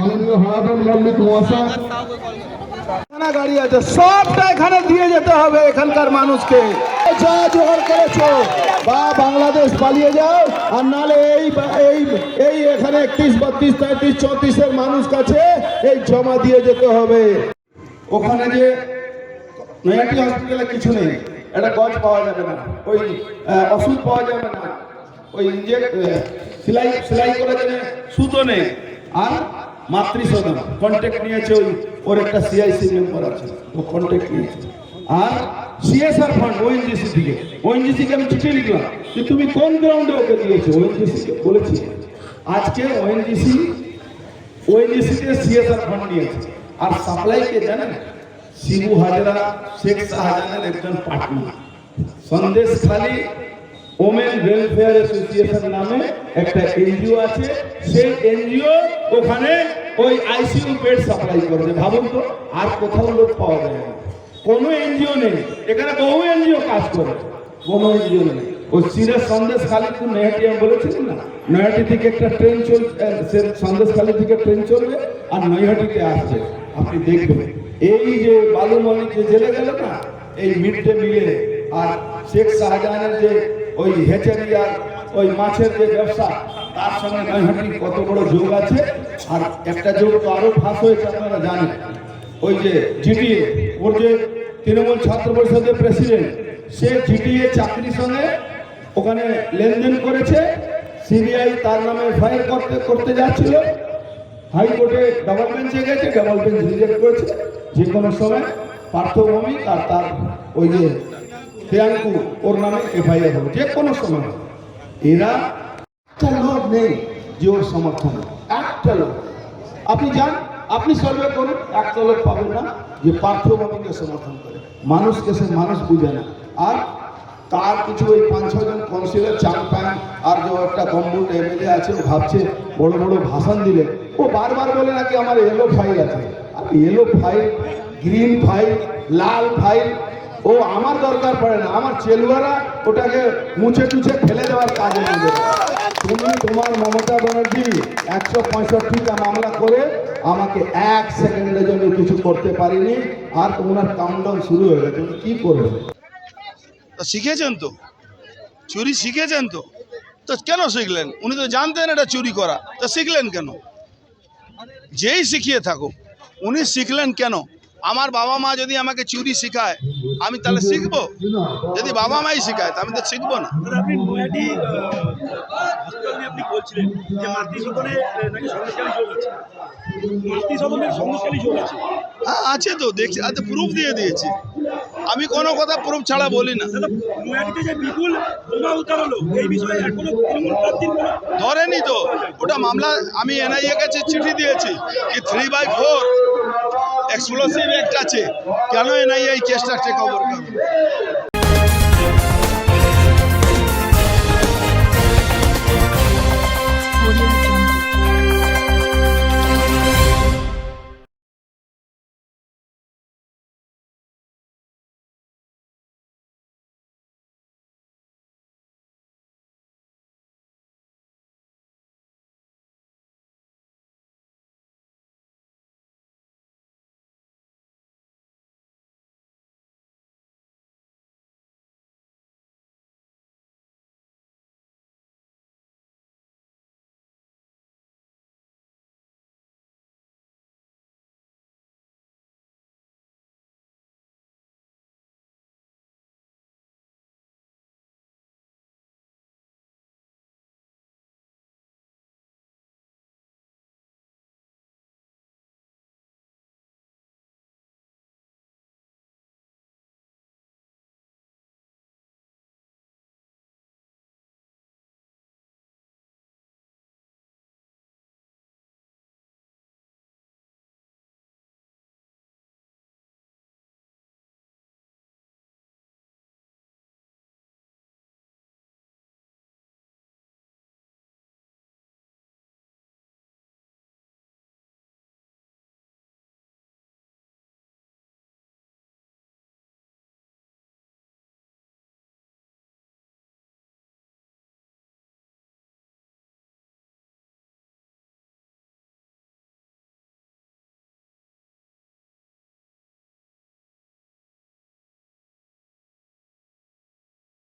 মাননীয় হারাধন মল্লিক মহাশয় গাড়ি আছে সবটা এখানে দিয়ে যেতে হবে এখানকার মানুষকে যা জোগাড় করেছ বা বাংলাদেশ পালিয়ে যাও আর নালে এই এই এই এখানে একত্রিশ বত্রিশ তেত্রিশ চৌত্রিশের মানুষ কাছে এই জমা দিয়ে যেতে হবে ওখানে যে নয়াটি হসপিটালে কিছু নেই একটা গজ পাওয়া যাবে না। ওই ওষুধ পাওয়া যাবে না। ওই ইঞ্জেক্ট সেলাই সেলাই করার জন্য সুতো নেই। আর মাতৃসদন। কন্ট্যাক্ট নিয়েছে ওই, ওর একটা সিআইসি মেম্বার আছে। ও কন্ট্যাক্ট নিয়েছে। আর সিএসআর ফান্ড ওএনজিসি থেকে। ওএনজিসি কে আমি চিঠি লিখলাম যে তুমি কোন গ্রাউন্ডে ওকে দিয়েছ? ওএনজিসি কে বলেছি। আজকে ওএনজিসি ওএনজিসি তে সিএসআর ফান্ড নিয়েছে। আর সাপ্লাই কে জানেন? শিবু হাজরা, শেখ শাহজাহানের একজন পার্টনার সন্দেশ খালি ওমেন ওয়েলফেয়ার অ্যাসোসিয়েশন নামে একটা এনজিও আছে। সেই এনজিও ওখানে ওই আইসিইউ বেড সাপ্লাই করছে ভাবুন তো, আর কোথাও লোক পাওয়া যায় না। কোনো এনজিও নেই। এখানে বহু এনজিও কাজ করে। কোনো এনজিও নেই। ওই সিরাজ সন্দেশ খালি তো নয়াটি আমি বলেছিলাম না? নয়াটি থেকে একটা ট্রেন চল সন্দেশ খালি থেকে ট্রেন চলবে আর নৈহাটিতে আসছে আপনি দেখবেন। এই যে বালুমণি যে জেলে গেল না, এই মিড ডে মিলে, আর শেখ শাহজাহানের যে ওই হেচারি আর ওই মাছের যে ব্যবসা, তার সঙ্গে নৈহাটির কত বড় যোগ আছে। আর একটা যোগ তো আরও ফাঁস হয়েছে, আপনারা জানেন। ওই যে জিটিএ ওর যে তৃণমূল ছাত্র পরিষদের প্রেসিডেন্ট সে জিটিএ চাকরির সঙ্গে ওখানে লেনদেন করেছে। সিবিআই তার নামে এফআইআর করতে করতে যাচ্ছিল। হাইকোর্টে ডাবল বেঞ্চে গেছে ডাবল বেঞ্চ রিজেক্ট করেছে। যে কোনো সময় পার্থভূমি আর তার ওই যে প্রিয়াঙ্কু, ওর নামে এফআইআর হবে, যে কোনো সময়। এরা একটা লোক নেই যে ওর সমর্থন একটা লোক। আপনি যান, আপনি সর্ভে করুন, একটা লোক পাবেন না যে পার্থভূমিকে সমর্থন করে। মানুষকে সে মানুষ বুঝে না। আর তার কিছু ওই পাঁচ ছজন কাউন্সিলর চাংপ্যাং আর যে একটা কম্বুট এমএলএ আছে, ও ভাবছে বড় বড় ভাষণ দিলে ও বারবার বলে নাকি আমার এলো ফাইল আছে। আর এলো ফাইল গ্রিন ফাইল লাল ফাইল ও আমার দরকার পড়ে না, আমার চেলুয়ারা ওটাকে মুছে টুছে ফেলে দেওয়ার কাজে নেবে তুমি তোমার মমতা ব্যানার্জি একশো পঁয়ষট্টিটা মামলা করে আমাকে এক সেকেন্ডের জন্য কিছু করতে পারিনি, আর তোমার কাউন্টডাউন শুরু হয়ে গেছে কি করবে? শিখেছেন তো? চুরি শিখেছেন তো? তো কেন শিখলেন? উনি তো জানতেন এটা চুরি করা। তা শিখলেন কেন? যেই শিখিয়ে থাকুক, উনি শিখলেন কেন? আমার বাবা মা যদি আমাকে চুরি শেখায় আমি তাহলে শিখব? যদি বাবা মাই শেখায় তা আমি তো শিখব না। হ্যাঁ আছে তো দেখছি আচ্ছা প্রুফ দিয়ে দিয়েছি। আমি কোনো কথা প্রুফ ছাড়া বলি না। ধরেনি তো ওটা মামলা আমি এনআইএ কাছে চিঠি দিয়েছি কি three by four explosive act আছে। কেন এনআইএ এই কেসটা টেক ওভার করবে